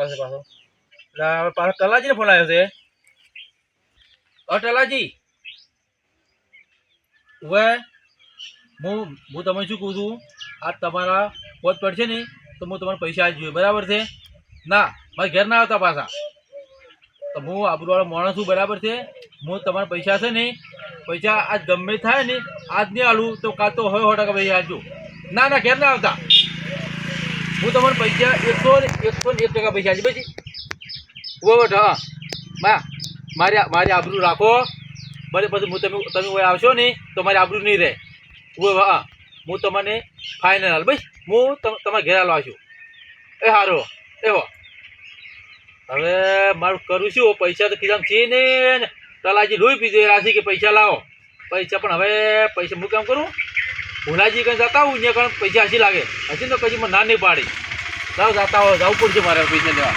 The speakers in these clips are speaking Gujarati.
આવે છે પાછો. એટલે પાછો તલાજીને ફોન આવ્યો છે. અ તલાજી. હવે હું હું તમને શું કહું છું? આ તમારા પોત પડશે ને, તો હું તમારે પૈસા આપી જોઈએ બરાબર છે? ના, મારે ઘેર ના આવતા પાછા. તો હું આબરૂવાળો માણસ છું, બરાબર છે? હું તમારા પૈસા છે ને, પૈસા આજ ગમે થાય ને, આજ નહીં આલું, તો કાં તો હોય હો ટકા પૈસા આપજો. ના ના, ઘેર ના આવતા. હું તમારે પૈસા એકસો એકસો ને એક ટકા પૈસા છે પછી ઓવર હા. બા, મારે મારી આબરૂ રાખો. ભલે પછી હું તમે તમે હોય આવશો ને તો મારી આબરૂ નહીં રહે. હું હા. હું તમને ફાઇનલ હાલ ભાઈ હું તમ- તમારા ઘેર હાલવા છું. એ સારો એવો હવે મારું કરું છું પૈસા તો ખીજામ છે ને તલાજી લોહી પીધું રાશી કે પૈસા લાવો. પૈસા પણ હવે પૈસા હું કામ કરું? ભુલાજી કંઈ જતા આવું ત્યાં કંઈ પૈસા હસી લાગે. હસી તો પછી મને ના નહીં પાડી. જાઓ જતા હોય જવું પડશે મારે પૈસા લેવા.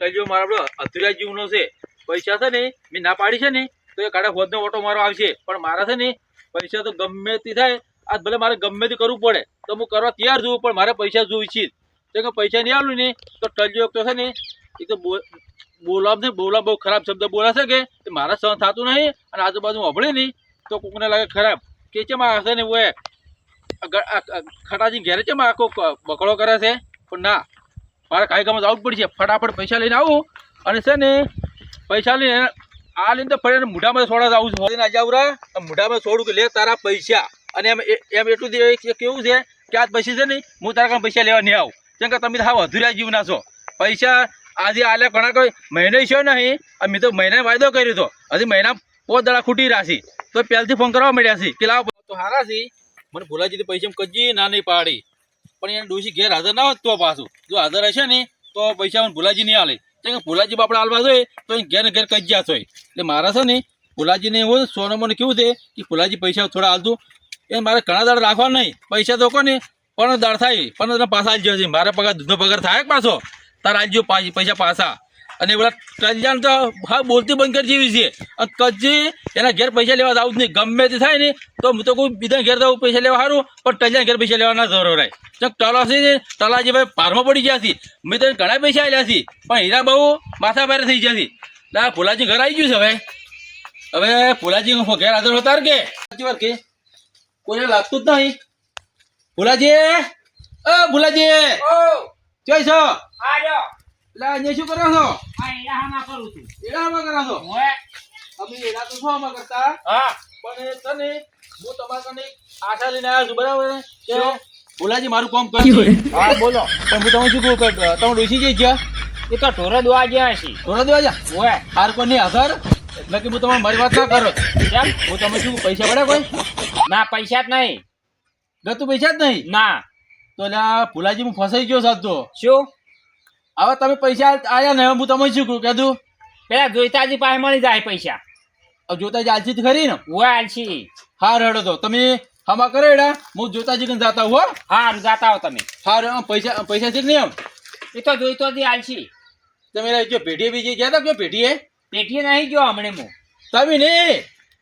કહેજો મારા આપણે અધુરા જીવનો છે, પૈસા છે ને, મેં ના પાડી છે ને, તો એ કાઢે હોદનો ઓટો મારો આવશે. પણ મારા છે ને, પૈસા તો ગમે તે થાય, આજ ભલે મારે ગમે તે કરવું પડે, તો હું કરવા તૈયાર છું, પણ મારે પૈસા જોઈ છે તો કે પૈસા નહીં આવું ને, તો ટલ્યો તો છે ને, એ તો બોલ બોલાવ ને બોલા બહુ ખરાબ શબ્દ બોલાશે કે, મારા સહન થતું નહીં, અને આજુબાજુ અભળે નહીં, તો કોકને લાગે ખરાબ. કે છે માં હશે ને એવું ખટાજી ઘેરે છે માં આખો બકડો કરે છે? પણ ના, મારે કામ જવું જ પડશે. ફટાફટ પૈસા લઈને આવું અને છે ને પૈસા લઈને આ લઈને તો ફરી મોઢામાં છોડા આવું છું. આજે આવું આવરા મોઢામાં સોડું કે લે તારા પૈસા. અને એમ એમ એટલું કેવું છે કે આ પૈસા છે ને હું તારા કામ પૈસા લેવા નહીં આવું. કેમ કે તમે હા અધૂરા જીવના છો. પૈસા આજે આલ્યા ઘણા કોઈ મહિને છે નહીં. મેં તો મહિને વાયદો કર્યો હતો હજી મહિના પોત દડા ખૂટી રાશી તો પહેલથી ફોન કરવા મળ્યા છે. કે તો હારા છે. મને ભોલાજી પૈસા કજી ના નહીં પાડી. પણ એને ડોસી ઘેર હાજર ના હોત તો પાછું. જો હાજર હશે ને, તો પૈસા મને ભુલાજી નહીં હાલે કે ભુલાજી બાપડા હાલવા જોઈએ, તો એ ઘેર ઘેર કજ્યા હોય એટલે મારા છે ને ભુલાજીને એવું સોનો મને કેવું છે કે ભુલાજી પૈસા થોડા હાલતું એ મારે ઘણા દાડ રાખવા નહીં. પૈસા તો કોને, પણ દાડ થાય. પણ પાછા આવી જશે મારા પગાર, દૂધનો પગાર થાય પાછો? તારા આવી પૈસા પાછા. અને પેલા કલ્યાણ તો હા બોલતી બંધ કરી જેવી છે. અને કચ્છી એના ઘેર પૈસા લેવા આવું જ નહીં. ગમે તે થાય ને તો હું તો કોઈ બીજા ઘેર તો પૈસા લેવા સારું પણ કલ્યાણ ઘેર પૈસા લેવા ના જરૂર રહે તલાસી ને ટલાજી ભાઈ પારમાં પડી ગયા છે. મેં તો ઘણા પૈસા આવ્યા છે પણ હીરા બહુ માથા ભારે થઈ ગયા છે. ના ફુલાજી ઘર આવી ગયું છે હવે. હવે ભોલાજી ઘેર હાજર હોતા કે? સાચી વાત કે? કોઈને લાગતું જ નહીં. ભોલાજી અ ભોલાજી જોઈ છો? એટલે અહીંયા શું કરો છો? એડામાં કરો છો. અમે એડા તો શું આમાં કરતા? પણ તને હું તમારા કને આશા લઈને આવ્યો છું બરાબર કે ભોલાજી મારું કામ કરશે હા. બોલો. પણ હું તમને શું કહું કે તમે ડોસી જઈ ગયા? એ તો ઢોરો દોવા ગયા છે થોડા દેવા જા ઓય હાર કોઈ નહીં હાજર? એટલે કે હું તમારે મારી વાત ના કરો. કેમ? હું તમે શું પૈસા કોઈ? ના પૈસા જ નહીં. ગતું પૈસા જ નહીં? ના. તો એટલે ભોલાજી હું ફસાઈ ગયો સાચો. શું? હવે તમે પૈસા આયા ને હું તમને શું કહું કીધું પેલા જોઈતાજી પાસે મળી જાય પૈસા. જોતાજી આલસી તો ખરી ને? હું આલસી હા રડો તો તમે હમા કરો એડા હું જોતાજી કન જાતા હું. હો જાતા હો તમે. હા પૈસા પૈસા છે કે નહીં આમ? એ તો જોઈતો જ આલસી તમે રહી જો પેઢીએ બીજી ગયા તા કયો પેઢીએ પેઠી નહીં ગયો હમણે હું. તમે ને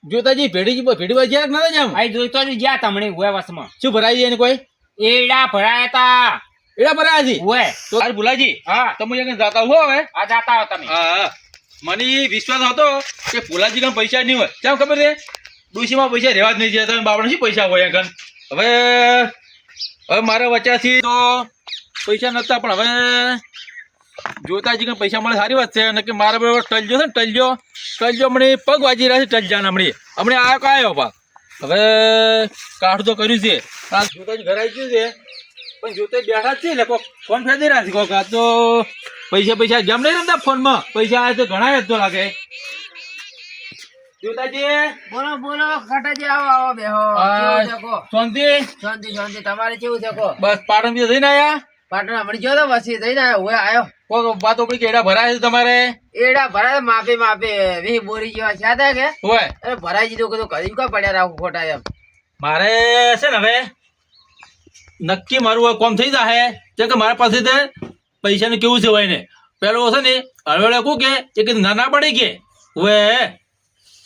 જોતાજી પેઢી વાય ગયા કે ના જામ ભાઈ જોઈતો જ ગયા તમને ઓય વસમાં. શું ભરાઈ એને કોઈ? એડા ભરાયા તા. એડા છે ઓય તો તાર ભુલાજી હા. તમે અહીંયા જાતા હો હવે. આ જાતા હો તમે. હા મને વિશ્વાસ હતો કે ભુલાજી કામ પૈસા નહીં હોય. કેમ ખબર છે? ડોશીમાં પૈસા રહેવા જ નહીં જતા બાપડા શું પૈસા હોય કન હવે હવે મારા વચ્ચેથી તો પૈસા નહોતા પણ હવે જોતાજી કન પૈસા મળે સારી વાત છે. અને કે મારા બરાબર ટલજો છે ને ટલજો. ટલજો હમણાં પગ વાજી રહ્યા છે ટલજાને હમણાં. હમણાં આવ્યો કાયો પા હવે કાઢ તો કર્યું છે. આ જોતાજી ઘર આવી ગયું છે. પણ જોતે બેઠા છે ને ફોન ફેદી રહ્યા છે કોક આ તો પૈસા પૈસા જેમ નહીં રમતા ફોનમાં પૈસા આવે તો ઘણા જ તો લાગે. જોતાજી. બોલો બોલો ખટાજી આવો આવો બેહો. આ કેવું છે કો? શાંતિ શાંતિ શાંતિ તમારે કેવું છે બસ પાટણ બીજા જઈને આયા. પાટણ હમણાં જો તો વસી થઈને આવ્યો હું આવ્યો કોક વાત ઉપડી કેડા ભરાય છે તમારે? એડા ભરાય માપે માપે વી બોરી જેવા છે કે? હોય અરે ભરાઈ દીધું કીધું કદી કા પડ્યા રાખું ખોટા એમ. મારે છે ને હવે નક્કી મારું કોમ થઈ જાય જેમ કે મારા પાસે પૈસાનું કેવું છે હોય ને? પેલો છે ને હળવળે કહું કે એ કીધું ના ના પડી કે. હવે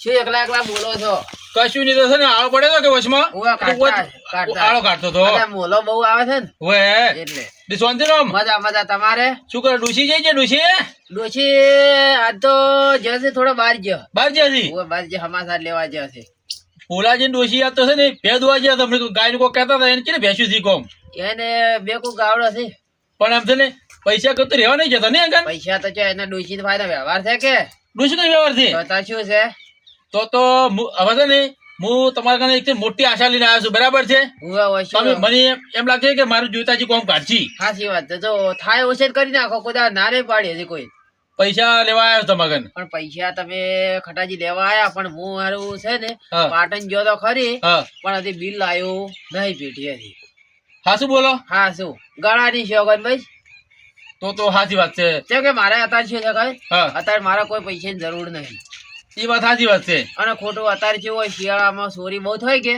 શું એકલા એકલા બોલો છો? કશું નહીં થશે ને આળો પડે તો કે વચમાં તો. આળો કાઢતો તો. મોલો બહુ આવે છે ને? હવે એટલે. શાંતિ રામ. મજા મજા તમારે? શું કરે ડૂસી જાય છે ડૂસી ડોશી આજ તો જશે થોડો બહાર ગયો. બહાર ઉવા બહાર જે હમાસા લેવા જશે પોલાજી ડોશી આ તો છે ને બે દોવા ગયા તમને ગાયનું કોઈ કહેતા હતા એને કે ભેંસું કોમ એને બે કોઈ ગાવડો છે. પણ આમ છે ને પૈસા કરતો રહેવા નહીં જતા ને અંકલ પૈસા તો છે એના ડોશી ફાયદા વ્યવહાર છે કે? ડોશી નો વ્યવહાર છે? તો શું છે? તો તો હવે છે ને હું તમારા કને એક મોટી આશા લઈને આવ્યો છું બરાબર છે? તમે મને એમ લાગે કે મારું જોતાજી કોમ કાઢશી. સાચી વાત જો થાય ઓછે કરી નાખો કોઈ ના રે પાડી કોઈ. પૈસા લેવા આવ્યો છું તમારા પણ પૈસા તમે ખટાજી લેવા આયા પણ હું મારું છે ને પાટણ ગયો તો ખરી પણ હજી બિલ આવ્યું નહીં પેટી હજી. હા શું બોલો? હા શું? ગળાની શોગન ભાઈ તો તો સાચી વાત છે. કેમ કે મારે અત્યારે છે ખબર? અત્યારે મારા કોઈ પૈસાની જરૂર નહીં. એ વાત સાચી વાત છે. અને ખોટું અત્યારે કેવું હોય શિયાળામાં સોરી બહુ થાય કે?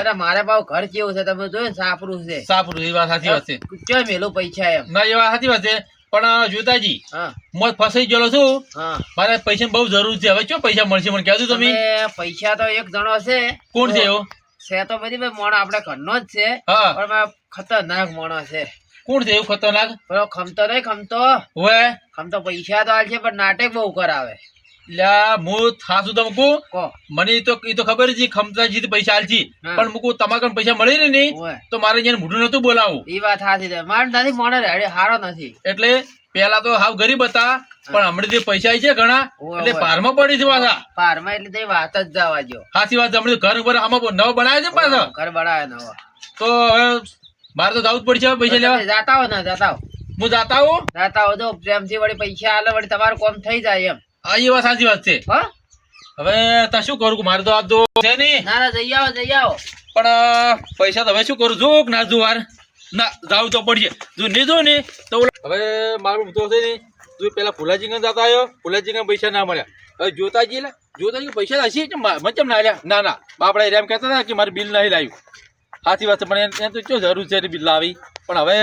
અરે મારે પાવ ઘર કેવું છે તમે જોયું સાપરું છે. સાપરું એ વાત સાચી વાત છે. ક્યાં મેલું પૈસા એમ? ના એ વાત સાચી વાત છે. પણ જોતાજી હા. હું ફસાઈ ગયેલો છું. હા. મારે પૈસા બહુ જરૂર છે. હવે શું પૈસા મળશે મને કહેજો તમે. પૈસા તો એક જણો છે. કોણ છે એવો? છે તો બધી ભાઈ મોણો આપડે ઘરનો જ છે. હા. પણ ખતરનાક મોણો છે. કોણ છે એવું ખતરનાક? ખમતો નહીં ખમતો. હવે ખમતો પૈસા તો હાલ છે પણ નાટક બહુ કરાવે. લ્યા હું થાશું તો મૂકું. મને તો એ તો ખબર છે ખમતા થી પૈસા આલજી. પણ મૂકું તમારે પૈસા મળી ને નહીં તો મારે જેને મોઢું નતું બોલાવું. એ વાત સાચી છે. મારે નથી મોણો રેડી હારો નથી. એટલે પેલા તો હાવ ગરીબ હતા પણ હમણાં જે પૈસા આવી છે ઘણા એટલે. પારમાં પડી છે પાછા. પારમાં એટલે તે વાત જ જવા જો સાચી વાત. હમણાં ઘર ઉપર આમાં નવો બનાવે છે પાછા. ઘર બનાવે નવો. તો હવે મારે તો જવું જ પડશે પૈસા લેવા. જતા જાતા હો ને જાતા હો. હું જાતા હું જાતા હો તો પ્રેમથી વળી પૈસા આલે વળી તમારું કોમ થઈ જાય એમ. આ એ વાત સાચી વાત છે. હા? હવે તા શું કરું? મારે તો આ તો છે નહીં. ના ના જઈ આવો જઈ આવો. પણ પૈસા તો હવે શું કરું? કે ના જો વાર. ના જાવ તો પડશે જો નહીં જો ને તો હવે મારું તો છે ને તું પેલા ફુલાજી જતા આવ્યો. ફુલાજી પૈસા ના મળ્યા. હવે જોતાજી લે જોતાજી પૈસા હશે કે મા- મચમ ના આવ્યા ના ના બાપડા એમ કહેતા હતા કે મારે બિલ નહીં લાવ્યું. સાચી વાત છે પણ એને- એને તો શું જરૂર છે બિલ લાવી? પણ હવે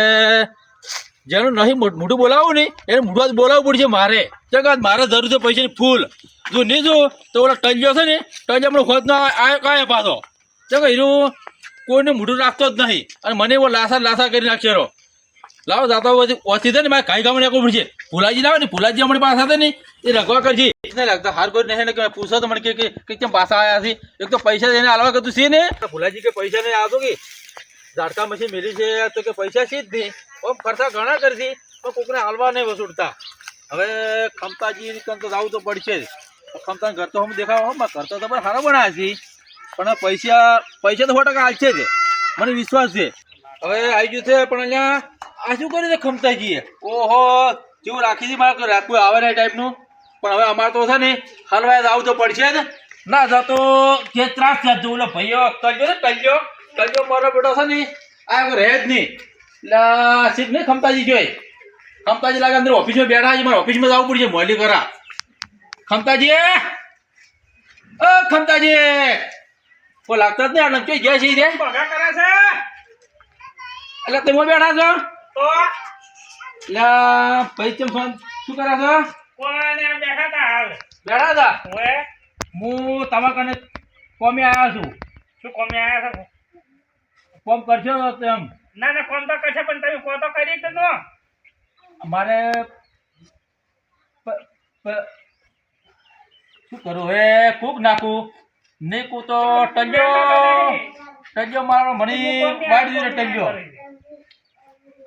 જેનું નહીં મોઢું બોલાવું ને એને મોઢું જ બોલાવવું પડશે મારે. ચક આજ મારે જરૂર છે પૈસાની ફૂલ. જો નહીં જો તો ઓલા ટંજો છે ને ટંજ આપણો ખોદ ના આવ્યો કાંઈ પાછો. ચક એનું કોઈને મોઢું રાખતો જ નહીં. અને મને એવો લાસા લાસા કરી નાખ્યો રો. લાવો દાતા પછી ઓછી છે ને મારે કાંઈ કામ નાખવું પડશે. ફુલાજી લાવે ને ફુલાજી અમારી પાસે હતા ને એ રગવા કરજે. નહીં લાગતા હાર કોઈ નહીં કે પૂછો તો મને કે કેમ પાછા આવ્યા છે? એક તો પૈસા એને હાલવા કરતું છે ને. ફુલાજી કે પૈસા નહીં આવતો કે? ઝાડકા મશીન મેલી છે તો કે પૈસા છે જ નહીં. ઓમ ખર્ચા ઘણા કરશી, પણ કોકને હાલવા નહીં વસૂટતા હવે ખમતાજી કન તો જવું તો પડશે જ. ખમતા ઘર તો હમ દેખાવ હમ, ઘર તો પણ સારા બનાવ્યા છે પણ પૈસા પૈસા તો સો ટકા હાલશે જ. મને વિશ્વાસ છે. હવે આવી ગયું છે, પણ અહીંયા, આ શું કર્યું છે ખમતાજીએ? ઓહો, જેવું રાખી છે મારે રાખવું આવે ને ટાઈપનું પણ હવે અમારે તો છે ને હલવાય આવું તો પડશે જ. ના જતો જે ત્રાસ થતો ઓલો ભાઈઓ કલ્યો ને કલ્યો કલ્યો મારો બેટો છે ને, આ રહે જ નહીં. એટલે સીટ નહીં ખમતાજી જોઈ. ખમતાજી લાગે અંદર ઓફિસમાં બેઠા છે મારે ઓફિસમાં જવું પડશે મોલી કરા ખમતાજી એ ખમતાજી. કોઈ લાગતા જ નહીં આટલા ચોઈ ગયા છે છે? એટલે તમે બેઠા છો? એટલે ભાઈ ચમ ફોન શું કરા છો? બેઠા તા હાલ. બેઠા હતા? હું તમારા કને કોમે આવ્યા છું. શું કોમે આવ્યા છો? કોમ કરશો તેમ ના ના કોમ તો કરશે પણ તમે કો તો કરી તો નો મારે પ- પ- શું કરું? હવે કૂક નાખું. નહીં કૂ તો ટંજો ટંજો મારો મણી વાડી દીધો ટંજો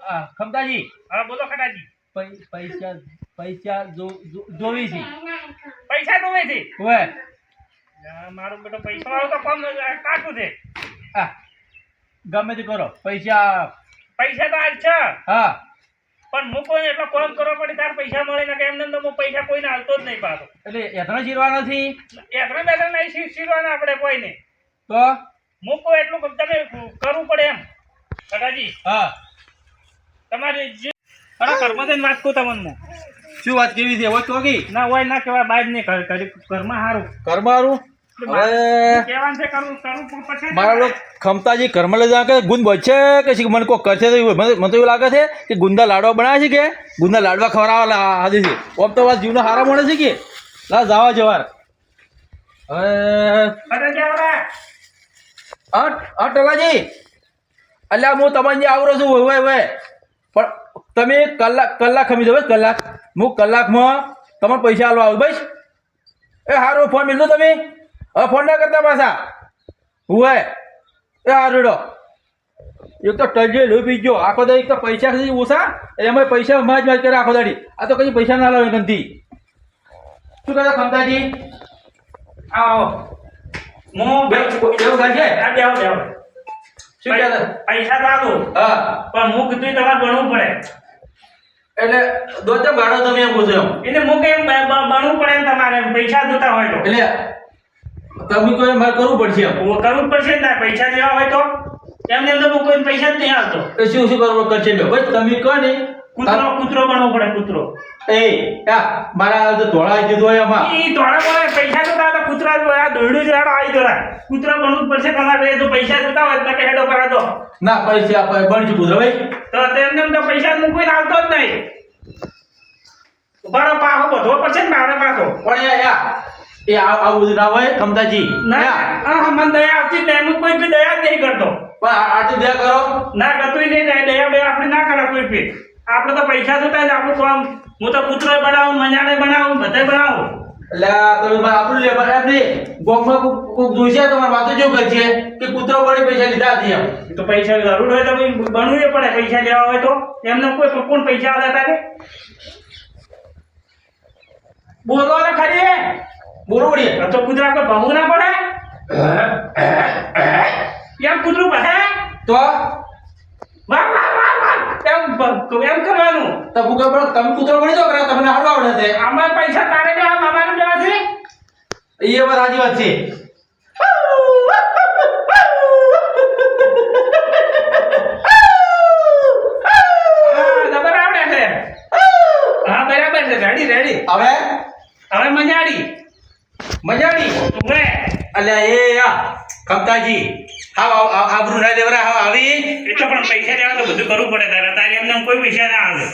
હા ખમતાજી. હા બોલો ખટાજી. પૈસા પૈસા જોવી છે. પૈસા તો છે? હવે. મારું બેટો પૈસા વાળો તો કોમ કાઢું છે. આ ગમે તે કરો. પૈસા પૈસા તો હાલ છે. હા. પણ હું કોઈ એટલો કોમ કરવો પડે તાર પૈસા મળે ને કે એમને તો હું પૈસા કોઈને હાલતો જ નહીં પાછો. એટલે એથણો જીરવા નથી? એકને બેઠા નહીં શીરવાના આપણે કોઈને. તો? મૂકો એટલું કે તમે કરવું પડે એમ. કાકાજી હા. તમારી જે અરે કર્મદેન વાત કહું તમને. હું. શું વાત કેવી છે? હોય તો ના હોય ના કેવા બાજ નહીં કર્મ સારું ઘરમાં સારું મારા લોકો ખમતાજી ઘરમાં લઈ જાય કે ગુંદ બચશે કે મને કોઈ કરશે તો મને તો એવું લાગે છે કે ગુંદા લાડવા બનાવે છે કે ગુંદા લાડવા ખવડાવવા હાદી છે. ઓમ તો વાત જીવનો હારા મળે છે કે? લા જવા જવાર હવે ટલાજી અલ્યા હું તમારી જે આવરો છું હોય હોય પણ તમે કલાક કલાક ખમી દો કલાક. હું કલાકમાં તમારે પૈસા આલવા આવું બસ. એ સારું ફોન મિલતો તમે. હવે ફોન ના કરતા પાછા. હુએ એ આરડો એક તો ટજે લોહી પીજો આખો દાડી એક તો પૈસા સુધી ઓછા એમાં પૈસા માજ માજ કરે આખો દાડી. આ તો કઈ પૈસા ના લાવે નથી શું કહે ખમતાજી? આવો. હું બે- એવું થાય છે? આ બેહો બેહો શું કહેતા પૈસા તો હા. પણ હું કીધું તમારે ભણવું પડે. એટલે દોતે ભાડો તમે એમ. પૂછો એટલે હું કેમ ભણવું પડે તમારે પૈસા જોતા હોય તો. એટલે તમે કોઈ મારે કરવું પડશે હું કરવું પડશે ને. પૈસા લેવા હોય તો. એમને એમ તો હું કોઈ પૈસા જ નહીં આવતો. એ શું શું કરવું કરશે બસ તમે કહો ને. કૂતરો કૂતરો બનવો પડે કૂતરો. એ આ મારા તો ધોળા દીધો હોય એમાં એ ધોળા બોળા પૈસા જોતા હોય તો કૂતરા આ દોરડું જ રાડો આવી જરા કૂતરો બનવું પડશે તમારે. એ તો પૈસા જોતા હોય તો હેડો કરા દો. ના પૈસા પ- બનશું કૂતરો ભાઈ. તો તેમને તો પૈસા કોઈ આવતો જ નહીં. ઉભારો પાહો બધો પડશે ને મારે પાછો. પણ યા એ આ- આવું બધું ના હોય કમતાજી ના મને દયા આવતી તેમ કોઈ બી દયા નહીં કરતો. પણ આ- આટલું દયા કરો. ના કરતું નહીં દયા બે આપણે ના કરે કોઈ બી આપણે તો પૈસા જોતા જ આપણું કામ. હું તો પુત્ર બનાવું મજાને બનાવું બધે બનાવું. એટલે તમે આપણું લે પણ એમ નહીં ગોમમાં કોક જોઈશે તમારે વાતો જેવું કરશે કે કૂતરો પડી પૈસા લીધા હતી એમ. તો પૈસા જરૂર હોય તો બનવું એ પડે પૈસા લેવા હોય તો. એમને કોઈ કોણ પૈસા આલે કે બોલો ને ખરી વળી. તો કૂતરા કોઈ ભમવું ના પડે? એમ કૂતરું પડે? તો? વાહ વાહ વાહ વાહ. એમ એમ કરવાનું. તો ભૂખે પણ તમે કૂતરો ભણી દો કરે તમને હાડવા આવડે છે. આમાં પૈસા તારે દેવા મામાને દેવા છે? એ વાત સાચી વાત છે. રેડી રેડી હવે? હવે મજાડી. મજાની ઉભરે અલ્યા એ આ કમતાજી હાવ આવ- આબરૂ ના દેવરા હાવ આવી એટલે પણ પૈસા દેવા તો બધું કરવું પડે તારે તારે એમને કોઈ પૈસા ના આવે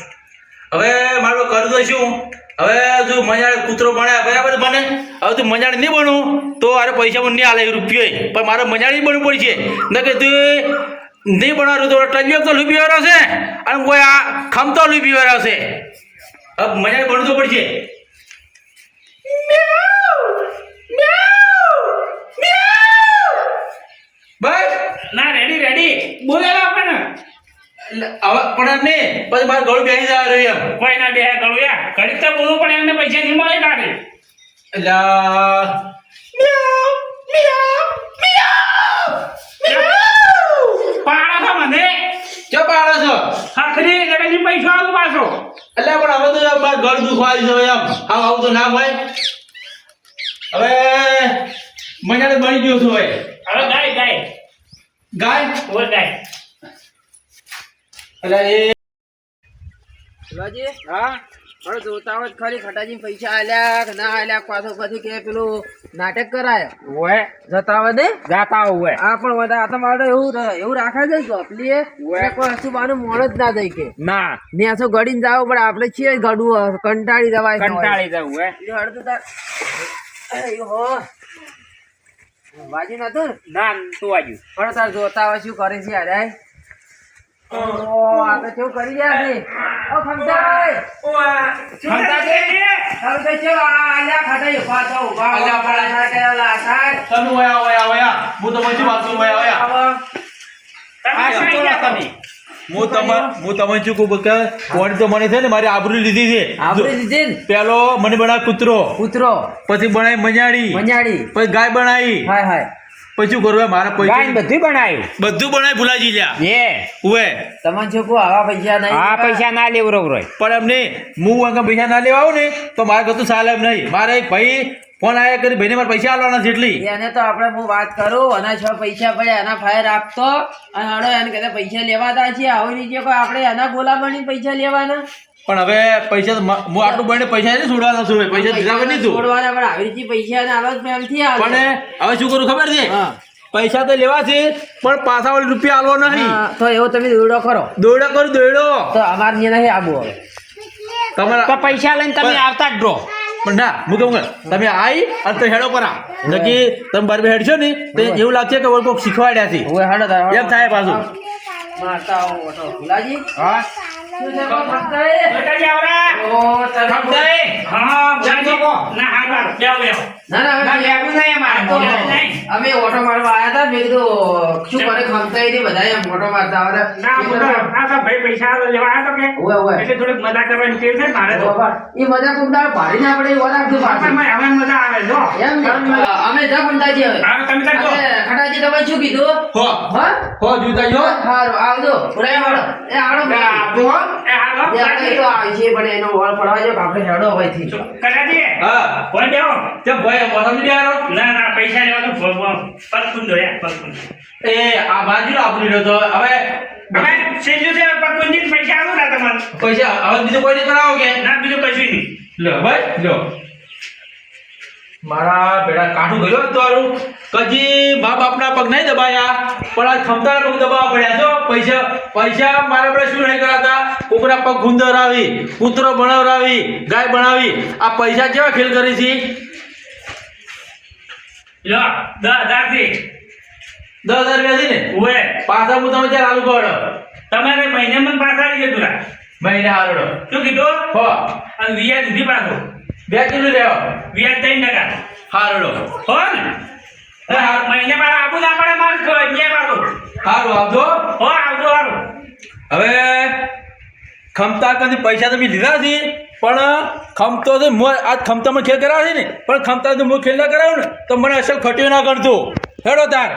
હવે મારો કરજો શું હવે જો મજાડ કૂતરો બને બરાબર બને હવે તું મજાડ નહીં બનું તો અરે પૈસા પણ નહીં આલે રૂપિયો પણ મારે મજાડી બનવું પડશે ન કે તું નહીં બનાવું તો ટલિયો તો લૂપી વાળો છે અને કોઈ આ ખમતો લૂપી વાળો છે હવે મજાડી બનવું તો પડશે બસ. ના રેડી રેડી બોલેલા પણ પણ એમ નહીં પછી મારે ગળું બેસી જવા રહ્યું એમ. કોઈ ના બે યાર ઘડીક તો એમને પૈસા નહીં મળે તારે. પાડા છો મને? પાડો છો. લગનની પૈસા આલું પાછો. એટલે પણ હવે તો મારે ઘર દુખવા આવી એમ. આવું આવું તો ના હોય. હવે મજાને બની ગયો છું હવે. હવે ગાય ગાય. ગાય? ઓર ગાય. એટલે એ શિવાજી હા? પણ જોતા હોય ખરી ખટાજી પૈસા આલ્યા કે ના આલ્યા પાછો પછી કે પેલું નાટક કરાય. ઓએ જતા હોય ને? જાતા હોય. આ પણ બધા આ તો મારે એવું એવું રાખે છે ચોપલીએ કોઈ હસુ બાનું મોણ જ ના દઈ કે? ના. ને હસુ ગડીને જાવ પણ આપણે છીએ ગડવું કંટાળી જવાય કંટાળી જવું હે. હળદુ તાર વાજી નતું ને? ના તું આજુ પણ તાર જોતા હોય શું કરે છે અરે ઓ આ તો કેવું કરી રહ્યા છે ઓ ખમતાઈ હવે તો ચલો આ આલ્યા ખટાઈ ઊભા થો ઊભા આલ્યા. ના તમે વયા હું તો પછી વાત કરું આવો. હું તમાર હું તમને શું કહું કે કોણ તો મને છે ને મારી આબરૂ લીધી છે. આપણે લીધી ને? પેલો મને બનાવ કૂતરો. કૂતરો. પછી બનાવી મજાડી મજાડી પછી ગાય બનાવી. હાય હાય. પછી શું કરવું મારા પૈસા બધું બનાવ્યું. બધું બનાવી ભૂલાજી લ્યા. એ ઉવે. તમને શું કહું આવા પૈસા નહીં આ પૈસા ના લેવું રોય. પણ એમ નહીં હું આગળ પૈસા ના લેવા આવું ને તો મારે કતું ચાલે એમ નહીં. મારે એક ભાઈ ફોન આયા કરી ભાઈને મારે પૈસા આલવાના છે એટલી. એને તો આપણે હું વાત કરું અને છ પૈસા પડે એના ફાયર આપતો અને હડો એને કહેતા પૈસા લેવાતા છે આવું કે કોઈ આપણે એના ગોલા બની પૈસા લેવાના. પણ હવે પૈસા હું આટલું બને પૈસા નહીં છોડવાના છું? પૈસા દીધા પણ નહીં છોડવાના પણ આવી રીતે પૈસા ને આલો મેમથી પણ હવે શું કરું ખબર છે? પૈસા તો લેવા છે પણ પાછા વાળી રૂપિયા આલવો નહીં. તો એવો તમે દોડો કરો. દોડો કરો દોડો તો અમારે નહીં આબુ હવે. તમારા પૈસા લઈને તમે આવતા જ ડ્રો પણ ના હું કહું તમે આવી અને તો હેડો પરા નકી તમે બરબે હેડશો ને તો એવું લાગશે કે ઓલ કોક શીખવાડ્યા છે. એમ થાય પાછું. મારતા આવો ઓટો. ભુલાજી? હા ના. ના ના અમે ઓટો મારવા આવ્યા હતા. મેં કીધું શું કરે ખમતા બધા એમ ઓટો મારતા આવે ના, હું તો આ તો ભાઈ પૈસા લેવા આવ્યો કે? ઓય ઓય એટલે થોડીક મજા કરવાની ટેવ છે મારે તો. એ મજા એવો રાખજો હવે મજા આવે જો. એમ અમે જ ખમતાજી હવે. હા, તમે ખટાજી તમે શું કીધું? હો. હા? જોતા જો સારું આવજો. એ આપજો હો. એ હાલો, બે તો આવી પણ એનો વળ પડવા જો આપણે હેડો હોયથી કટાજી, હા. હોય બેહો. કેમ ભાઈ મોસમ નહીં ના ના પૈસા લેવા તો યાર, એ આ બાજુ આપણી રહ્યો તો. હવે હવે છે પગ પૈસા આલો ના તમારે. પૈસા હવે બીજું કોઈ નહીં કરાવો કે? ના બીજું કશું નહીં. લો ભાઈ લો. મારા બેડા કાઠું ગયો તારું? કજી મા બાપના પગ નહીં દબાયા. પણ આ ખમતાના પગ દબાવવા પડ્યા છો. પૈસા પૈસા મારા બધા શું નહીં કરાતા? કુકરા પગ ગુંદરાવી કૂતરો બનાવરાવી ગાય બનાવી આ પૈસા કેવા ખેલ કરી છે? લો દસ હજારથી. દસ હજાર રૂપિયા છે ને? ઉવે. પાછા હું તમે ચાર આલુ કરો તમારે મહિને મને પાછા આવી જતું મહિને હારડો શું કીધું? હો. અને વ્યાજ સુધી પાછો. બે કિલો લેવો વ્યાજ ત્રણ ટકા. હારડો હો ને? હા. મહિને મારે આબુ ના પડે મારે ન્યાય પાછો હારું આવજો. હો આવજો હારું. હવે ખમતા કદી પૈસા મેં લીધા છે પણ ખમતો તો મો આજ ખમતામાં ખેલ કરાવે છે ને પણ ખમતા તો હું ખેલ ના કરાવું ને તો મને અસલ ખટ્યો ના કરતો હેડો તાર.